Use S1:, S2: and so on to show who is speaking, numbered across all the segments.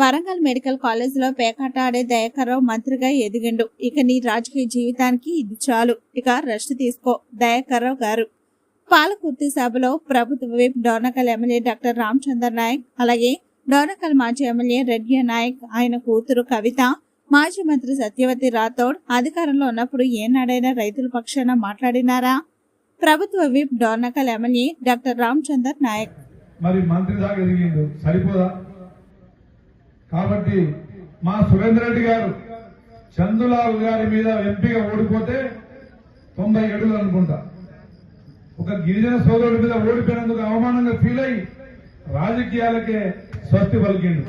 S1: Warangal medical కాలేజీలో పేకాట ఆడే దయాకర్రావు మంత్రిగా ఎదిగిండు. ఇక నీ రాజకీయ జీవితానికి ఇది చాలు. ఇక రెస్ట్ తీసుకో. దయాకర్రావు గారు. పాలకుర్తి సభలో ప్రభుత్వ whip Dornakal MLA doctor Ramachandar Naik అలాగే డోర్నకల్ మాజీ ఎమ్మెల్యే రెడ్డి నాయక్ ఆయన కూతురు కవిత మాజీ మంత్రి సత్యవతి రాథోడ్ అధికారంలో ఉన్నప్పుడు ఏనాడైనా రైతుల పక్షాన మాట్లాడినారా? ప్రభుత్వ whip Dornakal MLA doctor Ramachandar Naik.
S2: మరి మంత్రి దాకా ఎదిగిండు. సరిపోదా? కాబట్టి మా సురేందర్ రెడ్డి గారు చందులాల్ గారి మీద ఎంపీగా ఓడిపోతే తొంభై ఏడులు అనుకుంటా. ఒక గిరిజన సోదరుడి మీద ఓడిపోయినందుకు అవమానంగా ఫీల్ అయి రాజకీయాలకే స్వస్తి పలికిండు.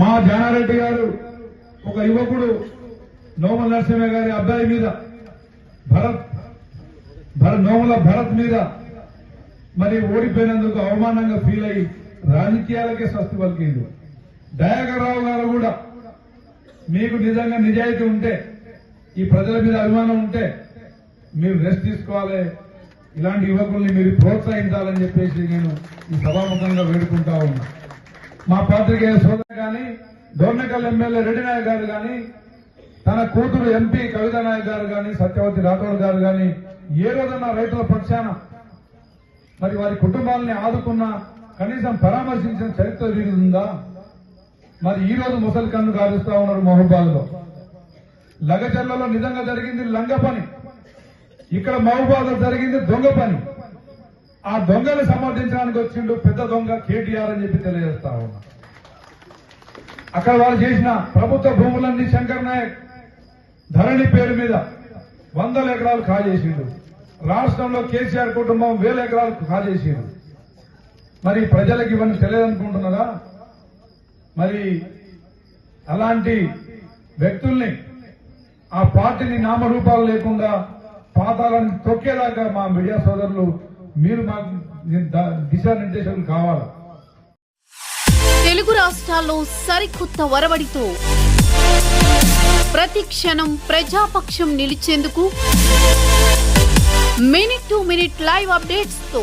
S2: మా జానారెడ్డి గారు ఒక యువకుడు నోమల నరసింహ గారి అబ్బాయి మీద భరత్ భరత్ నోముల భరత్ మీద మరి ఓడిపోయినందుకు అవమానంగా ఫీల్ అయ్యి రాజకీయాలకే స్వస్తి పలికిండు. దయాకర్రావు గారు కూడా మీకు నిజంగా నిజాయితీ ఉంటే ఈ ప్రజల మీద అభిమానం ఉంటే మీరు రెస్ట్ తీసుకోవాలి. ఇలాంటి యువకుల్ని మీరు ప్రోత్సహించాలని చెప్పేసి నేను ఈ సభాముఖంగా వేడుకుంటా ఉన్నా. మా పాత్రికేయ సోదరు కానీ దోర్నకల్ ఎమ్మెల్యే రెడ్డి నాయక్ గారు కానీ తన కూతురు ఎంపీ కవితా నాయక్ గారు కానీ సత్యవతి రాథోడ్ గారు కానీ ఏ రోజున రైతుల పక్షాన మరి వారి కుటుంబాలని ఆదుకున్న కనీసం పరామర్శించిన చరిత్ర వీరి ఉందా? మరి ఈ రోజు ముసలి కన్ను కారుస్తా ఉన్నారు మహబూబాద్లో లగచర్లలో నిజంగా జరిగింది లంగ పని. ఇక్కడ మహబూబాద్ జరిగింది దొంగ పని. ఆ దొంగని సమర్థించడానికి వచ్చిండు పెద్ద దొంగ కేటీఆర్ అని చెప్పి తెలియజేస్తా ఉన్నా. అక్కడ వాళ్ళు చేసిన ప్రభుత్వ భూములన్నీ శంకర్ నాయక్ ధరణి పేరు మీద వందల ఎకరాలు కాజేసిండు రాష్ట్రంలో కేసీఆర్ కుటుంబం వేల ఎకరాలు కాజేసిండు మరి ప్రజలకు ఇవన్నీ తెలియదనుకుంటున్నారా? మరి అలాంటి వ్యక్తుల్ని ఆ పార్టీని నామరూపాలు లేకుండా పాతాలను తొక్కేలాగా మా మీడియా సోదరులు మీరు మాకు దిశానిర్దేశం కావాలి.
S3: తెలుగు రాష్ట్రాల్లో సరికొత్త వరవడితో ప్రతి క్షణం ప్రజాపక్షం నిలిచేందుకు మినిట్ టు మినిట్ లైవ్ అప్డేట్స్తో